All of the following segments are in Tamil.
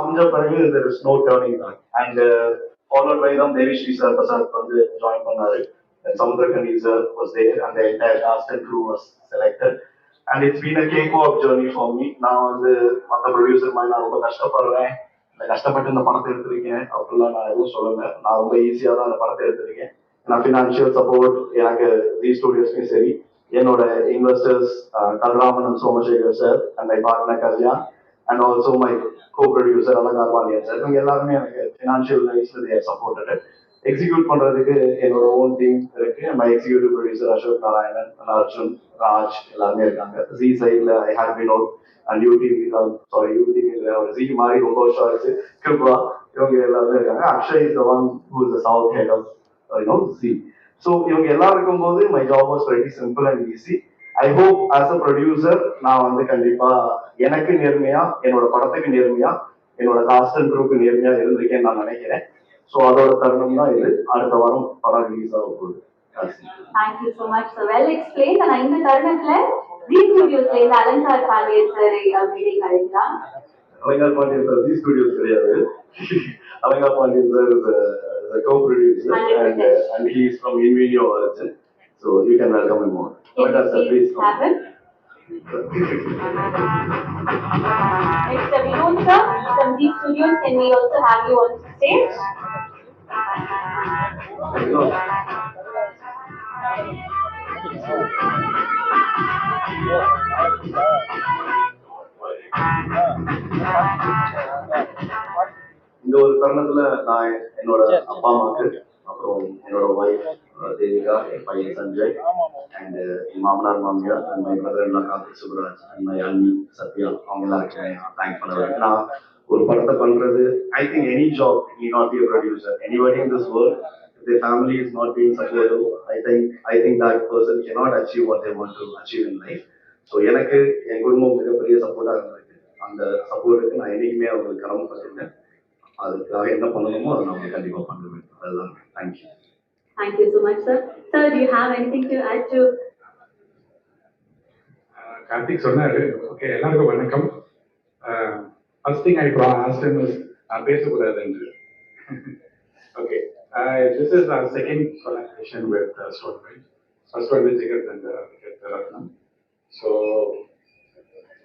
அமைஞ்ச பிறகு there is no turning back and followed by தான் தேவி ஸ்ரீ சார் பிரசாத் வந்து ஜாயின் பண்ணாரு. And sir was there there entire cast and crew was selected and it's been a cake of journey for me நான் வந்து மற்ற ப்ரொடியூசர் மாதிரி நான் ரொம்ப கஷ்டப்படுறேன் இந்த கஷ்டப்பட்டு இந்த பணத்தை எடுத்திருக்கேன். அப்படிலாம் நான் எதுவும் சொல்லல. நான் ரொம்ப ஈஸியாக தான் அந்த பணத்தை எடுத்திருக்கேன். நான் ஃபினான்ஷியல் சப்போர்ட் எனக்கு ஜி ஸ்டுடியோஸ்லையும் சரி. என்னோட investors Kalraman Somasekhar sir and I partner Kalyan and also my co producer Alankar Pandya sir இவங்க எல்லாருமே எனக்கு ஃபினான்ஷியல் வைஸ்ல தேர் சப்போர்ட்டட் எக்ஸிக்யூட் பண்றதுக்கு என்னோட ஓன் டீம் இருக்கு. My executive producer Ashok Narayanan Arjun Raj எல்லாருமே இருக்காங்க. ஜி சைட்ல I have been out and UTV sorry UTV Zee மாதிரி ரொம்ப வருஷம் ஆச்சு. கிருபா இவங்க எல்லாருமே இருக்காங்க. Akshay is one who is the south head of no C so இவங்க எல்லாம் இருக்கும்போது my job was very simple and easy I hope as a producer நான் வந்து கண்டிப்பா எனக்கு நேர்மையா என்னோட படத்துக்கு நேர்மையா என்னோட காஸ்ட் அண்ட் குரூப்புக்கு நேர்மையா இருந்திருக்கேன்னு நான் நினைக்கிறேன். ஸோ அதோட தருணம் தான் இது. அடுத்த வாரம் படம் ரிலீஸ் ஆக போகுது. Much. So well explained. ஆனா இந்த தருணத்துல ஜி ஸ்டுடியோஸ்ல இருந்து அலங்கார் பாண்டியன் சார் கழிக்கலாம் அலங்கார் பாண்டியன் சார் ஜி ஸ்டுடியோஸ் கிடையாது. Alankar Pandiyan sir co producer and and he is from InVideo origin So you can welcome him more Alankar sir please happen. Next, uh, Vinod sir from G Studios, can we also have you on stage? இந்த ஒரு தருணத்துல நான் என்னோட அப்பா அம்மாக்கு அப்புறம் என்னோட ஒய்ஃப் தேவிகா என் பையன் சஞ்சய் அண்ட் uh, என் மாமனார் மாமியார் அண்ட் மை பிரதர் எல்லாம் கார்த்திக் சுப்ராஜ் அண்ட் மை அண்ணி சத்யா அவங்க இருக்கேன் தேங்க் பண்ண வரேன் நான் ஒரு படத்தை பண்றது I think any job need not be producer anybody in this world family family is not being supportive, I think I think that person cannot achieve what they want to achieve in life. So எனக்கு என் குடும்பம் மிகப்பெரிய சப்போர்ட்டாக இருந்திருக்கு. அந்த சப்போர்ட்டுக்கு நான் என்னைக்குமே அவங்களுக்கு கடமைப்பட்டிருந்தேன் அதுக்காக என்ன பண்ணணுமோ அதை நான் கண்டிப்பாக பண்ணுவேன் அதுதான். Thank you Thank you so much, sir. Sir, do you have anything to add to? Uh, Karthik சொன்னாரு ஓகே எல்லாருக்கும் வணக்கம் first thing I asked him is நான் பேசக்கூடாது என்று okay this is our second collaboration with uh, Stone Bridge. First one with Jigar and uh, with Ratnam. So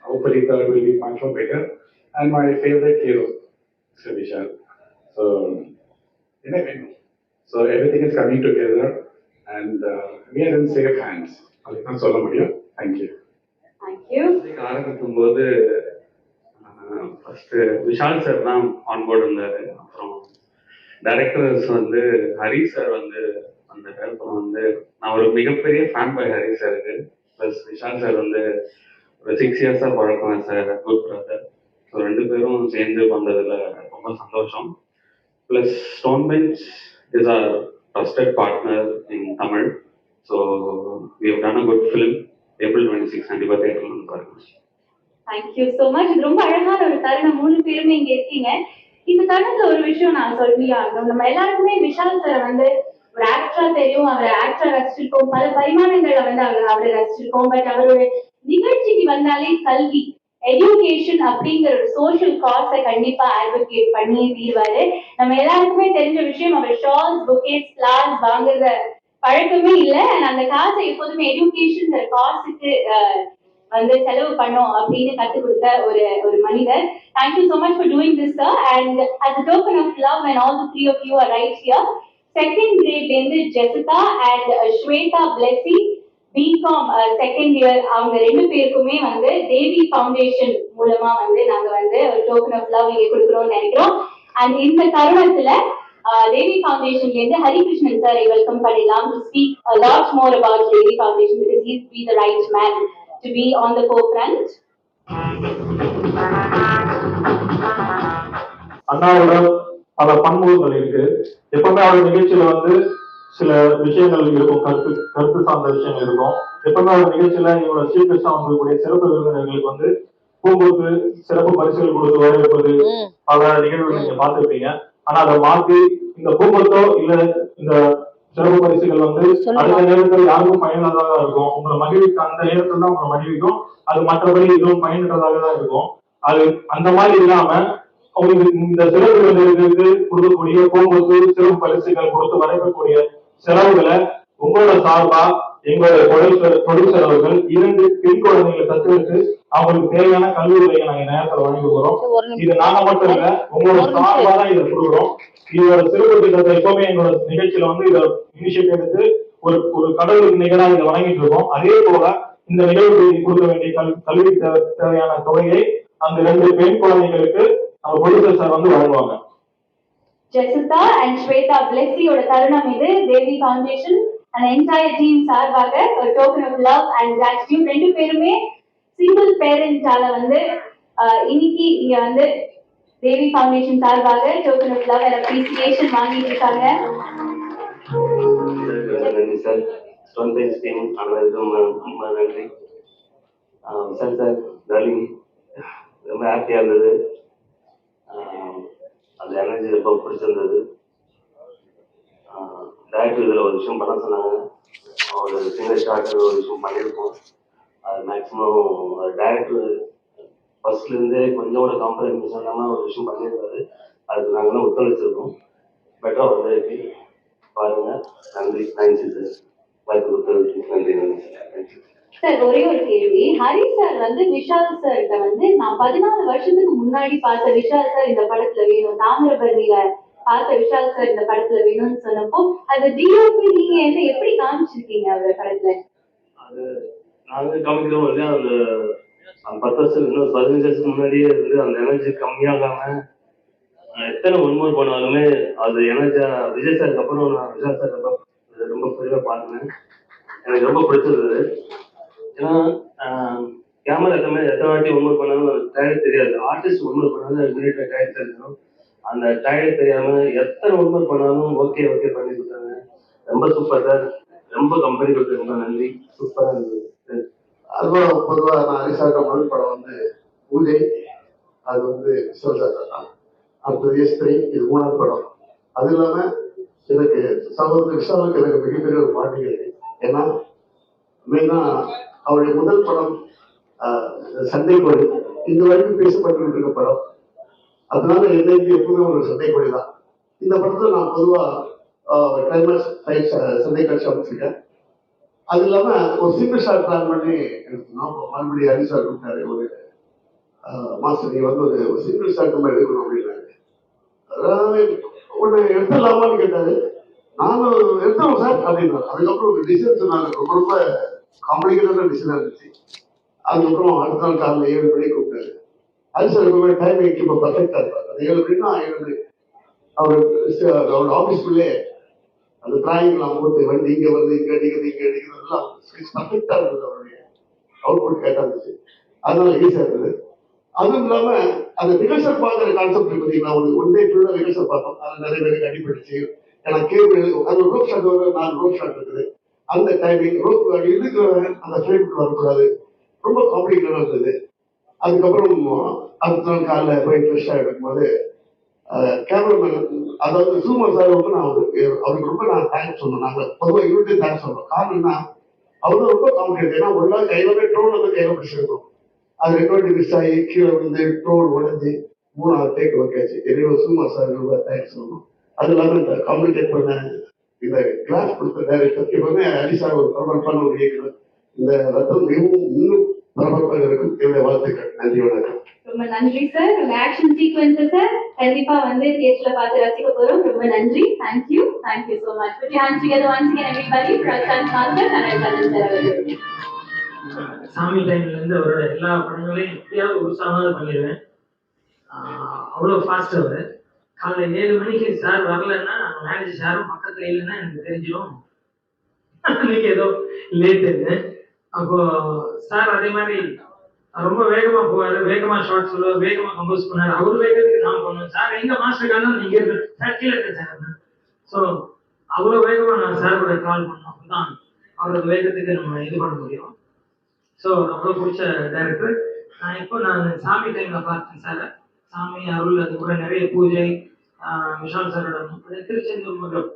hopefully third will be much more better. And my favorite hero, Mr. Vishal. So என்ன வேணும் So everything is coming together and uh, we are in safe hands. அதுதான் சொல்ல முடியும். Thank you. Thank you. Music ஆரம்பிக்கும் போது ஃபர்ஸ்ட் விஷால் சார் தான் ஆன்போர்டு இருந்தாரு அப்புறம் டைரக்டர்ஸ் வந்து ஹரி சார் வந்து வந்தாரு அப்புறம் வந்து நான் ஒரு மிகப்பெரிய ஃபேன் பை ஹரி சாருக்கு ப்ளஸ் விஷால் சார் வந்து ஒரு சிக்ஸ் இயர்ஸாக பழக்கம் சார் குட் பிரதர் ஸோ ரெண்டு பேரும் சேர்ந்து வந்ததுல ரொம்ப சந்தோஷம் plus Stone Bench is our trusted partner in Tamil so we have done a good film April twenty six கண்டிப்பாக தேட்டரில் வந்து பாருங்க. தேங்க் யூ so மச் இது ரொம்ப அழகான ஒரு தருணம். மூணு பேருமே இங்க இருக்கீங்க. இந்த தருணத்துல ஒரு விஷயம் நான் சொல்லியே? ஆகணும் நம்ம எல்லாருக்குமே விஷால் சார் வந்து ஒரு ஆக்டரா தெரியும். அவரை ஆக்டரா ரசிச்சிருக்கோம் பல பரிமாணங்களை வந்து அவர் அவரை ரசிச்சிருக்கோம் பட் அவரோட நிகழ்ச்சிக்கு வந்தாலே கல்வி. எஜுகேஷன் அப்படிங்கிற ஒரு சோஷியல் காஸை கண்டிப்பா ஆட்வொகேட் பண்ணி தீர்வாரு நம்ம எல்லாருக்குமே தெரிஞ்ச விஷயம் அவர் ஷால்ஸ் புக்கேஸ் கிளாஸ் வாங்குறத பழக்கமே இல்லை. அந்த காசை எப்போதுமே எஜுகேஷன் காசுக்கு வந்து செலவு பண்ணோம் அப்படின்னு கத்து கொடுத்த ஒரு ஒரு மனிதர். Thank you so much for doing this sir and as a token of love all all of three of right are second here second grade இருந்து Jessica and Swetha Blessy BCom second year அவங்க ரெண்டு பேருக்குமே வந்து தேவி ஃபவுண்டேஷன் மூலமா வந்து நாங்க வந்து ஒரு டோக்கன் ஆஃப் லவ் இங்க கொடுக்குறோம்னு நினைக்கிறோம். அண்ட் இந்த தருணத்துல தேவி ஃபவுண்டேஷன்ல இருந்து ஹரிகிருஷ்ணன் சாரை வெல்கம் பண்ணிடலாம். To speak lot more about Devi foundation because he's be the right man to be on the forefront. அண்ணாவோட பல பண்புகள் இருக்கு. எப்பவுமே அவர் நிகழ்ச்சியில வந்து சில விஷயங்கள் இருக்கும் கருத்து கருத்து சார்ந்த விஷயங்கள் இருக்கும். எப்பவுமே நிகழ்ச்சியில இவரோட ஸ்ரீகிருஷ்ணா வந்திருக்கக்கூடிய சிறப்பு விருந்தினர்களுக்கு வந்து பூங்குக்கு சிறப்பு பரிசுகள் கொடுத்து வரவேற்பது பல நிகழ்வுகள் நீங்க பார்த்திருப்பீங்க. ஆனா அதை மாத்தி இந்த பூங்கொத்தோ இல்ல இந்த சிறப்பு பரிசுகள் வந்து அடுத்த நேரத்தில் யாருக்கும் பயனுள்ளதாக இருக்கும். உங்களை மகிழ்விக்க அந்த நேரத்துல தான் உங்களை மகிழ்விக்கும். அது மற்றபடி இதுவும் பயனுள்ளதாக தான் இருக்கும். அது அந்த மாதிரி இல்லாம அவங்களுக்கு இந்த சிறப்பு விருதுகளுக்கு கொடுக்கக்கூடிய பூங்கொத்து சிறு பரிசுகள் கொடுத்து வழங்கக்கூடிய செலவுகளை உங்களோட சார்பா எங்களோட தொழில் செலவுகள் இரண்டு பெண் குழந்தைகளை தத்தெடுத்து அவங்களுக்கு தேவையான கல்வி உதவியை நாங்க நேரத்தில் வழங்கி போறோம் இது நாங்க மட்டும் இல்ல உங்களோட சார்பா தான் இதை கொடுக்குறோம். இதோட சிறப்பு திட்டத்தை எப்பவுமே எங்களோட நிகழ்ச்சியில வந்து இதை இனிஷியேட் எடுத்து ஒரு ஒரு கடவுளுக்கு நிகராக இதை வழங்கிட்டு இருக்கோம். அதே போல இந்த நிகழ்வுக்கு கொடுக்க வேண்டிய கல் கல்வி தேவையான தொகையை அந்த ரெண்டு பெண் குழந்தைகளுக்கு நம்ம ப்ரொடியூசர் சார் வந்து வழங்குவாங்க. ஜெசிதா அண்ட் ஸ்வேதா பிளெஸியோட தருணம் இது. தேவி ஃபவுண்டேஷன் அந்த என்டையர் டீம் சார்பாக ஒரு token of love and gratitude ரெண்டு பேருமே சிங்கிள் பேரண்டால வந்து ஆஹ், இன்னைக்கு இங்க வந்து தேவி ஃபவுண்டேஷன் சார்பாக token of love and appreciation வாங்கிட்டு இருக்காங்க. சார் நன்றி சார். ஸ்டோன் பேஸ் டீம் அனைவருக்கும் ரொம்ப நன்றி. ஆஹ் சார் சார் டார்லிங் ரொம்ப ஹாப்பியாக இருந்தது. ஆஹ் இப்போ பிடிச்சிருந்தது டேரக்டர் இதில் ஒரு விஷயம் பண்ண சொன்னாங்க. ஒரு சிங்கிள் ஷார்ட் ஒரு விஷயம் பண்ணியிருக்கோம் அது மேக்ஸிமம் டேரக்டர் ஃபர்ஸ்ட்லேருந்தே கொஞ்சம் கூட காம்ப்ரமைஸ் இல்லாமல் ஒரு விஷயம் பண்ணியிருக்காரு அதுக்கு நாங்களும் ஒத்துழைச்சிருக்கோம். பெட்டராக வந்திருக்கு பாருங்கள் நன்றி. தேங்க்யூ சார் வாய்ப்பு கொடுத்ததுக்கு நன்றி. நன்றி. சார் ஒரே ஒரு கேள்வி. ஹரி சார் வந்து விஷால் சார் கிட்ட வந்து நான் பதினாலு வருஷத்துக்கு முன்னாடி பார்த்த விஷால் சார் இந்த படத்துல வேணும். தாமிரபரணியில பார்த்த விஷால் சார் இந்த படத்துல வேணும்னு சொன்னப்போ அது டிஓபி நீங்க என்ன எப்படி காமிச்சிருக்கீங்க அவர படத்துல? அது நாங்கள் காமிக்கிறோம் இல்லையா? அந்த பத்து வருஷம் இன்னும் பதினஞ்சு வருஷத்துக்கு முன்னாடியே வந்து அந்த எனர்ஜி கம்மியாகாம எத்தனை ஒன்மோர் பண்ணாலுமே அது எனர்ஜியா விஜய் சாருக்கு அப்புறம் நான் விஷால் சார் ரொம்ப ரொம்ப பெருமையாக பார்த்தேன் எனக்கு ரொம்ப பிடிச்சிருந்தது. ஏன்னா கேமரா எத்தனை எத்தனை வாட்டி ஒன்மோர் பண்ணாலும் டயர்ட் தெரியாது. ஆர்டிஸ்ட் ஒன்மோர் பண்ணாலும் அது டயர்ட் தெரியும் அந்த டயர்ட் தெரியாம எத்தனை ஒன்மோர் பண்ணாலும் ஓகே ஓகே பண்ணி கொடுத்தாங்க. ரொம்ப சூப்பர் சார் ரொம்ப கம்பெனி கொடுத்து ரொம்ப நன்றி. சூப்பராக இருந்தது. அதுவும் பொதுவாக நான் அரிசாக்க முதல் படம் வந்து பூஜை. அது வந்து சிவசாக்கா தான். அடுத்தது எஸ்திரி இது மூணாவது படம். அது இல்லாமல் எனக்கு சகோதரர் விஷாலுக்கு எனக்கு மிகப்பெரிய ஒரு பாட்டிகை ஏன்னா ஏன்னா அவருடைய முதல் படம் ஆஹ், இந்த வரைக்கும் பேசப்பட்டு இருக்க படம். அதனால என்னைக்கு எப்பவுமே ஒரு சண்டை தான் இந்த படத்தில் நான் பொதுவாக கிளைமேக்ஸ் டைப் சண்டை காட்சி அமைச்சிருக்கேன் அது இல்லாமல் ஒரு சிங்கிள் ஷாட் பிளான் பண்ணி எடுத்தோம் அப்போ மறுபடியும் ஹரி சார் ஒரு மாஸ்டர் நீ வந்து ஒரு ஒரு சிங்கிள் ஷாட் நம்ம எடுக்கணும் அப்படின்னாரு. அதாவது ஒன்று எடுத்துடலாமான்னு கேட்டாரு. நானும் எடுத்துருவோம் சார் அப்படின்னாரு. அதுக்கப்புறம் ஒரு டிசைன் சொன்னாங்க. ரொம்ப ரொம்ப காம்ப்ளிகேட்டடாக டிசைனாக இருந்துச்சு அதுக்கப்புறம் அடுத்த நாள் காலையில் ஏழு மணிக்கு கூப்பிட்டாரு. அது சார் எப்பவுமே டைமிங் இப்போ பர்ஃபெக்டாக இருப்பார். அது ஏழு மணினா ஏழு மணி. அவர் அவர் ஆஃபீஸ்க்குள்ளே அந்த டிராயிங்லாம் போட்டு வண்டி இங்கே வருது இங்கே அடிக்கிறது இங்கே அடிக்கிறது எல்லாம் பர்ஃபெக்டாக இருந்தது அவருடைய அவுட்புட் கேட்டா இருந்துச்சு. அதனால ஈஸியாக இருந்தது. அதுவும் இல்லாம அந்த ரிகர்சல் பார்க்குற கான்செப்ட் பார்த்தீங்கன்னா ஒரு ஒன் டே ஃபுல்லாக ரிகர்சல் பார்த்தோம். அது நிறைய பேருக்கு அடிபட்டுச்சு. ஏன்னா கேபிள் அது ஒரு ரோப் ஷாட் வரும் நாலு ரோப் ஷாட் இருக்குது. அந்த டைமிங் ரோப் இதுக்கு அந்த ஃப்ரேமுக்கு வரக்கூடாது. ரொம்ப காம்ப்ளிகேட்டாக இருந்தது. அதுக்கப்புறம் அடுத்த நாள் காலைல போய் ஃப்ரெஷ்ஷாக எடுக்கும்போது கேமராமேன் அதாவது சூமர் சார் வந்து நான் அவருக்கு அவருக்கு ரொம்ப நான் தேங்க்ஸ் சொன்னோம் நாங்கள் பொதுவாக இவருக்கே தேங்க்ஸ் சொல்கிறோம் காரணம்னா அவரும் ரொம்ப காம்ப்ளிகேட் ஏன்னா ஒரு நாள் கையில ட்ரோன் வந்து கையில பிடிச்சிருக்கோம் அது ரெண்டு வாட்டி மிஸ் ஆகி கீழே விழுந்து ட்ரோன் உடஞ்சி மூணாவது டேக் வைக்காச்சு. எனவே சூமர் சார் ரொம்ப தேங்க்ஸ் சொல்லணும் அது இல்லாமல் இந்த கம்யூனிகேட் பண்ண இந்த கிளாஸ் கொடுத்த டைரக்டர் எப்பவுமே ஹரி சார் ஒரு பரபரப்பான ஒரு இயக்குனர் இந்த ரத்தம் மிகவும் இன்னும் பரபரப்பாக இருக்கும். என்னுடைய வாழ்த்துக்கள். நன்றி வணக்கம். ரொம்ப நன்றி சார் உங்க ஆக்ஷன் சீக்வன்சஸ் கண்டிப்பா வந்து தியேட்டர்ல பார்த்து ரசிக்க போறோம். ரொம்ப நன்றி. Thank you thank you so much put your hands together once again everybody. For our son master Kanal Kannan sir சாமி டைம்ல இருந்து அவரோட எல்லா படங்களையும் எப்படியாவது ஒரு சாமாவது பண்ணிடுவேன் அவ்வளோ ஃபாஸ்ட் அவர். காலைல ஏழு மணிக்கு சார் வரலன்னா மேனேஜர் சாரும் பக்கத்துல இல்லைன்னா எனக்கு தெரிஞ்சிடும். அன்னைக்கு ஏதோ லேட்டுன்னு அப்போ சார் அதே மாதிரி ரொம்ப வேகமா போவாரு வேகமா ஷார்ட் சொல்லுவார் வேகமா கம்போஸ் பண்ணாரு அவர் வேகத்துக்கு நான் பண்ணுவேன் சார் எங்க மாஸ்டர் காணும் நீங்க இருக்கு சார் கீழே இருக்கு சார். ஸோ அவ்வளோ வேகமா நான் சார் கூட கால் பண்ணோம். அப்பதான் அவரோட வேகத்துக்கு நம்ம இது பண்ண முடியும். ஸோ அவ்வளோ பிடிச்ச டேரக்டர் நான் இப்போ நான் சாமி டைம்ல பார்த்தேன் சார். சாமி அருள் அது கூட நிறைய பூஜை விஷால் சாரோட அது திருச்செந்தூர் மண்டபம்.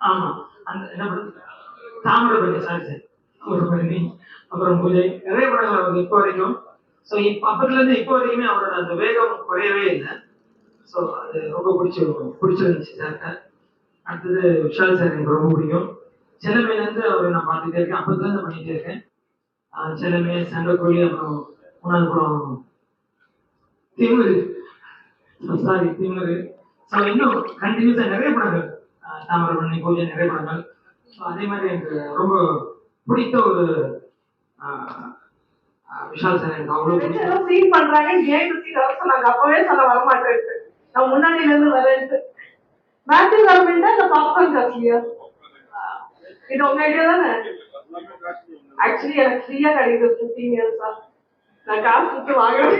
ஆமா அந்த என்ன படம்? தாமிரபரணி சாரி சார் பண்ணி அப்புறம் பூஜை நிறைய படங்கள் அவருக்கு இப்போ வரைக்கும். ஸோ இப்போ அப்பத்துலேருந்து இப்போ வரைக்குமே அவரோட அந்த வேகம் குறையவே இல்லை. ஸோ அது ரொம்ப பிடிச்சி பிடிச்சிருந்துச்சு சார்ட்ட அடுத்தது விஷால் சார் எனக்கு ரொம்ப பிடிக்கும். செல்லமையிலேருந்து அவரை நான் பார்த்துட்டே இருக்கேன். அப்பத்துலேருந்து பண்ணிகிட்டே இருக்கேன். ஆஹ் செல்லமே சண்டைக்கோழி அப்புறம் உணவு கூட திமிரு. சாரி திமிரு. ஸோ இன்னும் கண்டினியூஸாக நிறைய படங்கள் தாமிரபரணி பூஜை நிறைய படங்கள். ஸோ அதே மாதிரி எனக்கு ரொம்ப பிடித்த ஒரு விஷால் சார் எனக்கு அவ்வளோ சீன் பண்றாங்க கேம் சீன் வர சொன்னாங்க? அப்பவே சொல்ல வர மாட்டேன் நான் முன்னாடில இருந்து வரேன்ட்டு. மேத்யூ கவர்மெண்டா இல்ல பாப்கார்ன் காஸ்ட்லியா இது உங்க ஐடியா தானே? ஆக்சுவலி எனக்கு ஃப்ரீயா கிடைக்குது ஃபிஃப்டீன் இயர்ஸா நான் காசு கொடுத்து வாங்குறேன்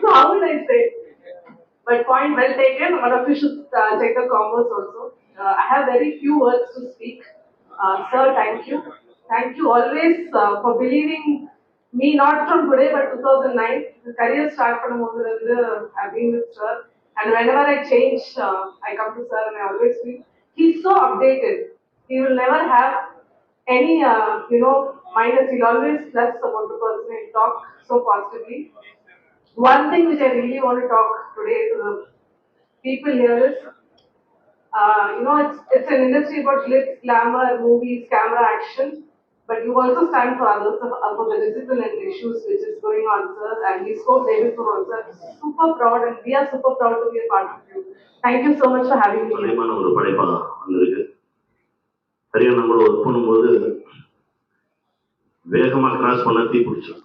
So how would I say? But point well taken. One of you should uh, check the combos also. Uh, I have very few words to speak. Uh, sir, thank you. Thank you always uh, for believing me, not from today, but 2009. The career start from I've been with sir. And whenever I change, uh, I come to sir and I always feel he's so updated. He will never have any, uh, you know, minus. He'll always plus about the person and talk so positively. One thing which I really want to talk today to the people here is, uh, you know, it's, it's an industry about glitz, glamour, movies, camera, action, but you also stand for others, uh, for the discipline and issues which is going on, sir, and we spoke David for also. Super proud and we are super proud to be a part of you. Thank you so much for having me here. அதிகமான ஒரு படைப்பா வந்திருக்கு ஹரியானா கூட ஒர்க் பண்ணும்போது வேகமா கிராஸ் பண்ண தீ பிடிச்சோம்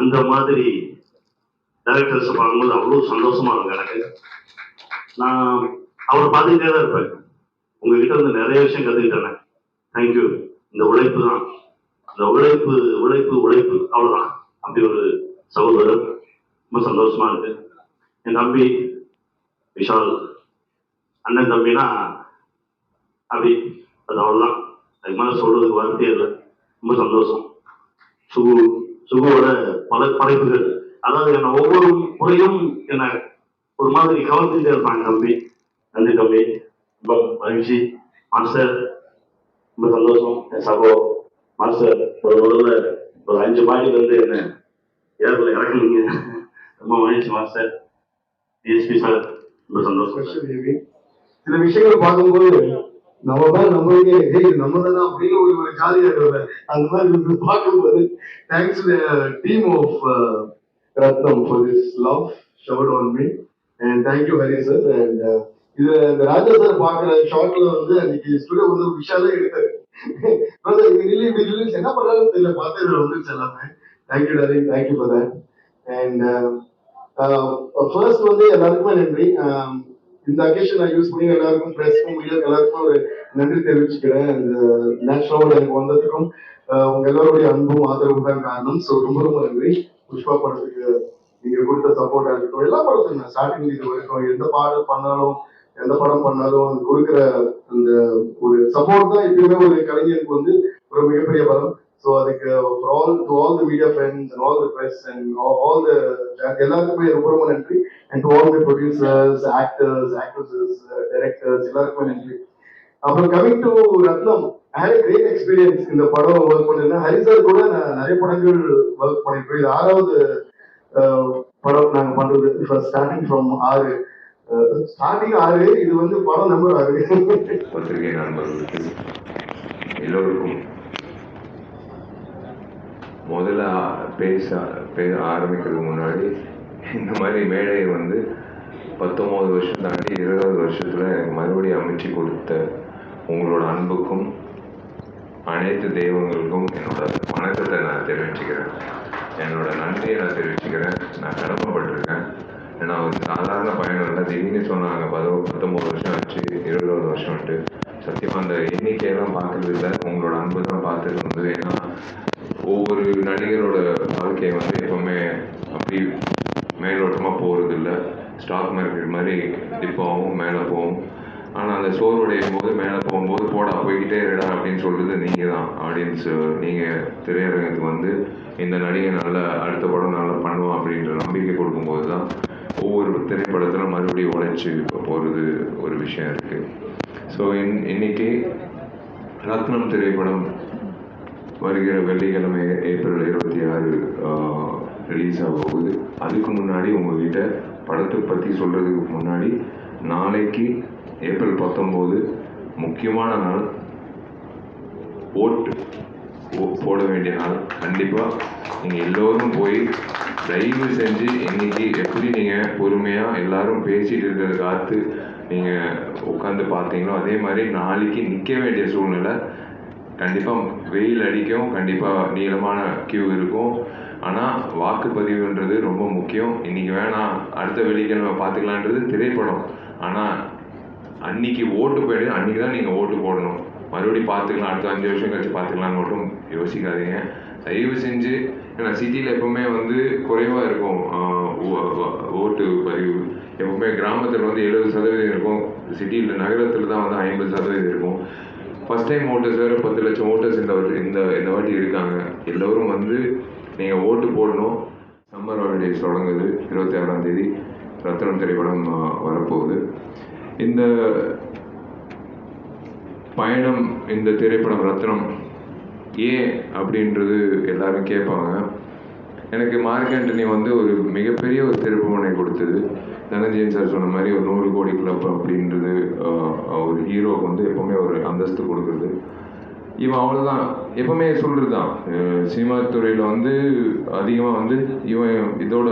அந்த மாதிரி டைரக்டர்ஸை பார்க்கும்போது அவ்வளோ சந்தோஷமா இருக்கும் எனக்கு. நான் அவரை பார்த்துக்கிட்டே தான் இருப்பேன். உங்ககிட்ட இருந்து நிறைய விஷயம் கற்றுக்கிட்டேன் தேங்க்யூ இந்த உழைப்பு தான். இந்த உழைப்பு உழைப்பு உழைப்பு. அவ்வளோதான் அப்படி ஒரு சகோதரர். ரொம்ப சந்தோஷமா இருக்கு. என் தம்பி விஷால். அண்ணன் தம்பினா அப்படி அது அவ்வளோதான் அதுக்கு மேலே சொல்றதுக்கு வார்த்தையே இல்லை. ரொம்ப சந்தோஷம். சுகு சுகுவோட பல படைப்புகள். அதாவது என்ன ஒவ்வொரு முறையும் என்ன ஒரு மாதிரி கவர்ந்துட்டே இருப்பாங்க தம்பி. நன்றி தம்பி. ரொம்ப மகிழ்ச்சி. மாஸ்டர் ரொம்ப சந்தோஷம். என் சகோ மாஸ்டர் ஒரு முதல்ல ஒரு அஞ்சு மாடியில வந்து என்ன ஏர்ல இறக்குனீங்க. ரொம்ப மகிழ்ச்சி மாஸ்டர். டிஎஸ்பி சார் ரொம்ப சந்தோஷம் சில விஷயங்கள் பார்க்கும்போது நம்ம தான் நம்மளுக்கே ஹே நம்ம தானே அப்படின்னு ஒரு ஒரு இருக்கிறத அந்த மாதிரி பார்க்கும்போது thanks team of Ratnam for this love showered on me and thank you Hari sir and இது இந்த ராஜா சார் பார்க்குற ஷார்ட்ல வந்து அன்னைக்கு ஸ்டுடியோ வந்து ஒரு விஷாலே எடுத்தாரு. இது ரிலீஸ் என்ன பண்ணாலும் தெரியல. பார்த்து இதுல வந்துருச்சு எல்லாமே. Thank you thank thank you for that and first வந்து எல்லாருக்குமே நன்றி. Um, இந்த அகேஷன் நான் யூஸ் பண்ணி எல்லாருக்கும் ப்ரெஸ்க்கும் மீடியா எல்லாருக்கும் ஒரு நன்றி தெரிவிச்சுக்கிறேன். இந்த எனக்கு வந்ததுக்கும் உங்க எல்லாருடைய அன்பும் ஆதரவும் தான் காரணம். ஸோ ரொம்ப ரொம்ப நன்றி. புஷ்பா படத்துக்கு நீங்க கொடுத்த சப்போர்ட்டா இருக்கட்டும் எல்லா படத்துக்கும் ஸ்டார்டிங் இது வரைக்கும் எந்த பாடல் பண்ணாலும் எந்த படம் பண்ணாலும் கொடுக்குற அந்த ஒரு சப்போர்ட் தான் எப்பயுமே ஒரு கலைஞருக்கு வந்து ஒரு மிகப்பெரிய பலம். ஸோ அதுக்கு all to all the media friends and all the press and all the எல்லாருக்குமே ரொம்ப ரொம்ப நன்றி. And to all the actors actors, directors எல்லாருக்குமே நன்றி. அப்புறம் coming to Ratnam had great experience இந்த படம் ஒர்க் பண்ணிருந்தேன் ஹரி சார் கூட நான் நிறைய படங்கள் ஒர்க் பண்ணிருக்கோம் இது ஆறாவது படம் நாங்க பண்றது. இப்போ ஸ்டார்டிங் ஃப்ரம் ஆறு. ஸ்டார்டிங் ஆறு இது வந்து படம் நம்பர் ஆறு. பத்திரிகை நண்பர்களுக்கு எல்லோருக்கும் முதல்ல பேச பேச ஆரம்பிக்கிறதுக்கு முன்னாடி இந்த மாதிரி மேடையை வந்து பத்தொம்போது வருஷம் தாண்டி இருபது வருஷத்தில் எனக்கு மறுபடியும் அமைச்சு கொடுத்த உங்களோட அன்புக்கும் அனைத்து தெய்வங்களுக்கும் என்னோட வணக்கத்தை நான் தெரிவிச்சுக்கிறேன். என்னோட நன்றியை நான் தெரிவிச்சுக்கிறேன். நான் கடமைப்பட்டிருக்கேன். ஏன்னா ஒரு சாதாரண பயணம் இல்லை. திடீர்னு சொன்னாங்க பதோ பத்தொம்பது வருஷம் ஆச்சு இருபது வருஷம்ட்டு சத்தியமாக அந்த எண்ணிக்கையெல்லாம் பார்க்கறது இல்லை. உங்களோட அன்பு தான் பார்த்துட்டு வந்தது ஏன்னா ஒவ்வொரு நடிகரோட வாழ்க்கை வந்து எப்பவுமே அப்படி மேலோட்டமாக போகிறது இல்லை ஸ்டாக் மார்க்கெட் மாதிரி டிப்பாகவும் மேலே போகும். ஆனால் அந்த சோர்வடையும் போது மேலே போகும்போது போடா போய்கிட்டே இருடா அப்படின்னு சொல்கிறது நீங்கள் தான் ஆடியன்ஸ் நீங்கள் திரையரங்கத்துக்கு வந்து இந்த நடிகை நல்லா அடுத்த படம் நல்லா பண்ணுவோம் அப்படின்ற நம்பிக்கை கொடுக்கும்போது தான் ஒவ்வொரு திரைப்படத்தில் மறுபடியும் உழைச்சி போகிறது ஒரு விஷயம் இருக்குது ஸோ இன் இன்னைக்கு ரத்னம் திரைப்படம் வருகிற வெள்ளிக்கிழமை ஏப்ரல் இருபத்தி ஆறு ரிலீஸ் ஆக போகுது. அதுக்கு முன்னாடி உங்கள்கிட்ட படத்தை பற்றி சொல்கிறதுக்கு முன்னாடி நாளைக்கு ஏப்ரல் பத்தொம்போது முக்கியமான நாள். ஓட்டு. ஓ- போட வேண்டிய நாள். கண்டிப்பாக நீங்கள் எல்லோரும் போய் தயவு செஞ்சு இன்னைக்கு எப்படி நீங்கள் பொறுமையாக எல்லாரும் பேசிகிட்டு இருக்கிறத காத்து நீங்கள் உட்காந்து பார்த்தீங்களோ அதே மாதிரி நாளைக்கு நிற்க வேண்டிய சூழ்நிலை. கண்டிப்பாக வெயில் அடிக்கும் கண்டிப்பாக நீளமான கியூ இருக்கும். ஆனால் வாக்குப்பதிவுன்றது ரொம்ப முக்கியம். இன்றைக்கி வேணாம் அடுத்த வெள்ளிக்கிழமை பார்த்துக்கலான்றது திரைப்படம். ஆனால் அன்னைக்கு ஓட்டு போயிடுது அன்னைக்கு தான் நீங்கள் ஓட்டு போடணும். மறுபடியும் பார்த்துக்கலாம் அடுத்த அஞ்சு வருஷம் கழிச்சு பார்த்துக்கலாம்னு மட்டும் யோசிக்காதீங்க. தயவு செஞ்சு ஏன்னா சிட்டியில் எப்பவுமே வந்து குறைவாக இருக்கும். ஓட்டு பதிவு. எப்பவுமே கிராமத்தில் வந்து எழுபது சதவீதம் இருக்கும். சிட்டியில் நகரத்தில் தான் வந்து ஐம்பது சதவீதம் இருக்கும். ஃபர்ஸ்ட் டைம் ஓட்டர்ஸ் வேறு பத்து லட்சம் ஓட்டர்ஸ் இந்த வாட்டி இந்த இந்த வாட்டி இருக்காங்க. எல்லோரும் வந்து நீங்கள் ஓட்டு போடணும். சம்மர் ஹாலிடேஸ் தொடங்குது. இருபத்தி ஆறாம் தேதி ரத்தனம் திரைப்படம் வரப்போகுது. இந்த பயணம் இந்த திரைப்படம் ரத்னம் ஏன் அப்படின்றது எல்லாரும் கேட்பாங்க. எனக்கு மார்க் ஆண்டனி வந்து ஒரு மிகப்பெரிய ஒரு திருப்பமனை கொடுத்தது. தனஞ்சயன் சார் சொன்ன மாதிரி ஒரு நூறு கோடி கிளப் அப்படின்றது ஒரு ஹீரோவுக்கு வந்து எப்போவுமே ஒரு அந்தஸ்து கொடுக்குறது. இவன் அவ்வளோதான் எப்பவுமே சொல்கிறது தான் சினிமா துறையில் வந்து அதிகமாக வந்து இவன் இதோட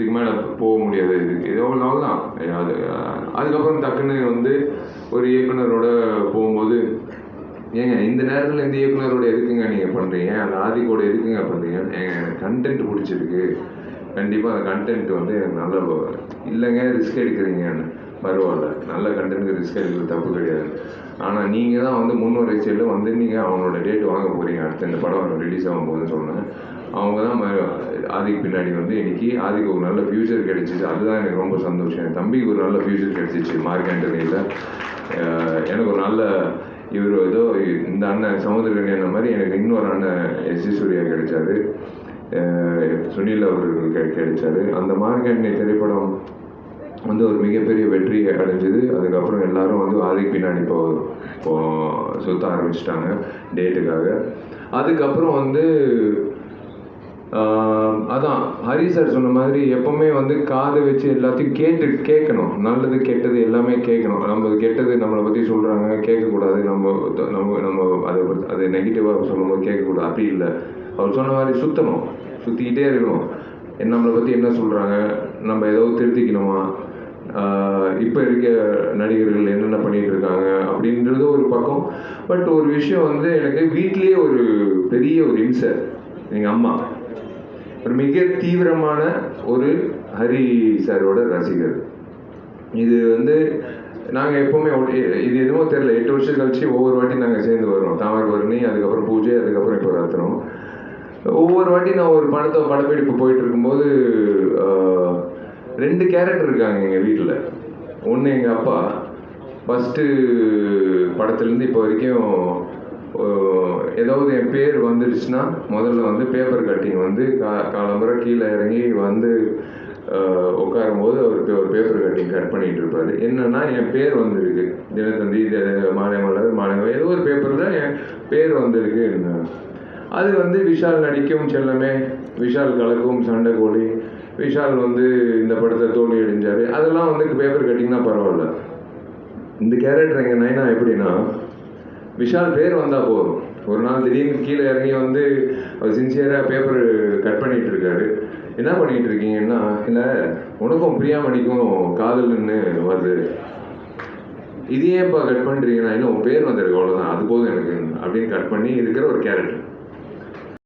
இதுக்கு மேலே போக முடியாது. இது நாள் தான். அது அதுக்கப்புறம் டக்குன்னு வந்து ஒரு இயக்குனரோட போகும்போது ஏங்க இந்த நேரத்தில் இந்த இயக்குனரோட எதுக்குங்க நீங்கள் பண்ணுறீங்க அந்த ஆதிக்கோட எதுக்குங்க பண்ணுறீங்க ஏங்க எனக்கு கண்டென்ட் பிடிச்சிருக்கு. கண்டிப்பாக அந்த கண்டென்ட் வந்து எனக்கு நல்ல இல்லைங்க ரிஸ்க் எடுக்கிறீங்கன்னு பரவாயில்ல. நல்ல கண்டென்ட் ரிஸ்க் எடுக்கிறது தப்பு கிடையாது. ஆனால் நீங்கள் தான் வந்து முன்னுரை செல்லு வந்து நீங்கள் அவனோட டேட் வாங்க போகிறீங்க அடுத்த இந்த படம் ரிலீஸ் ஆகும் போதுன்னு சொன்னேன். அவங்க தான் ஆதிக்கு பின்னாடி வந்து இன்னைக்கு ஆதிக்கு ஒரு நல்ல ஃபியூச்சர் கிடைச்சிச்சு. அதுதான் எனக்கு ரொம்ப சந்தோஷம். என் தம்பிக்கு ஒரு நல்ல ஃபியூச்சர் கிடைச்சிச்சு மார்க் ஆண்டனியில். எனக்கு ஒரு நல்ல இவர் ஏதோ இந்த அண்ணன் சமுத்திரகனி அந்த மாதிரி எனக்கு இன்னொரு அண்ணன் எஸ் சூர்யா கிடைச்சாரு. சுனில் அவர்கள் கெ- கிடைச்சாரு. அந்த மார்க்கெட் திரைப்படம் வந்து ஒரு மிகப்பெரிய வெற்றி அடைஞ்சது. அதுக்கப்புறம் எல்லாரும் வந்து ஆதிக்கு பின்னாடி போ சுத்த ஆரம்பிச்சிட்டாங்க டேட்டுக்காக. அதுக்கப்புறம் வந்து அதான் ஹரி சார் சொன்ன மாதிரி எப்பவுமே வந்து காது வச்சு எல்லாத்தையும் கேட்டு கேட்கணும். நல்லது கெட்டது எல்லாமே கேட்கணும். நம்ம கெட்டது நம்மளை பற்றி சொல்கிறாங்க கேட்கக்கூடாது. நம்ம நம்ம நம்ம அதை அது நெகட்டிவாக சொல்லும்போது கேட்கக்கூடாது. அப்படி இல்லை. அவர் சொன்ன மாதிரி சுற்றணும் சுற்றிக்கிட்டே இருக்கணும். நம்மளை பற்றி என்ன சொல்கிறாங்க நம்ம ஏதோ திருத்திக்கணுமா? இப்போ இருக்க நடிகர்கள் என்னென்ன பண்ணிட்டு இருக்காங்க? அப்படின்றது ஒரு பக்கம். பட் ஒரு விஷயம் வந்து எனக்கு வீட்லேயே ஒரு பெரிய ஒரு இம்சை எங்கள் அம்மா. ஒரு மிக தீவிரமான ஒரு ஹரி சாரோட ரசிகர். இது வந்து நாங்கள் எப்போவுமே இது எதுவும் தெரியல எட்டு வருஷம் கழிச்சு ஒவ்வொரு வாட்டி நாங்கள் சேர்ந்து வருவோம். தாமரபரணி அதுக்கப்புறம் பூஜை அதுக்கப்புறம் இப்போ ரத்னம் ஒவ்வொரு வாட்டி நான் ஒரு படத்தை படப்பிடிப்பு போயிட்டு இருக்கும்போது ரெண்டு கேரக்டர் இருக்காங்க எங்கள் வீட்டில் ஒன்று எங்கள் அப்பா ஃபஸ்ட்டு படத்துலேருந்து இப்போ வரைக்கும் ஏதாவது என் பேர் வந்துடுச்சுன்னா முதல்ல வந்து பேப்பர் கட்டிங் வந்து கா காலம்புற கீழே இறங்கி வந்து உட்காரும் உட்காரும்போது அவர் ஒரு பேப்பர் கட்டிங் கட் பண்ணிட்டு இருப்பாரு. என்னன்னா என் பேர் வந்திருக்கு. தினத்தந்தி தி- மாலை மலர் மாலை ஏதோ ஒரு பேப்பரில் என் பேர் வந்திருக்கு அது வந்து விஷால் நடிக்கும் செல்லமே விஷால் கலக்கும் சண்டை கோழி விஷால் வந்து இந்த படத்தை தோல்வி அடைஞ்சாரு. அதெல்லாம் வந்து பேப்பர் கட்டிங்னா பரவாயில்ல. இந்த கேரக்டர் எங்கள் நைனா எப்படின்னா விஷால் பேர் வந்தால் போதும். ஒரு நாள் திடீர்னு கீழே இறங்கி வந்து அவர் சின்சியராக பேப்பர் கட் பண்ணிட்டு இருக்காரு என்ன பண்ணிட்டு இருக்கீங்கன்னா இல்லை உனக்கும் பிரியாமணிக்கும் காதல்னு வருது. இதையே இப்போ கட் பண்ணுறீங்கன்னா இன்னும் உன் பேர் வந்திருக்கு அவ்வளோதான் அது போதும் எனக்கு அப்படின்னு கட் பண்ணி இருக்கிற ஒரு கேரக்டர்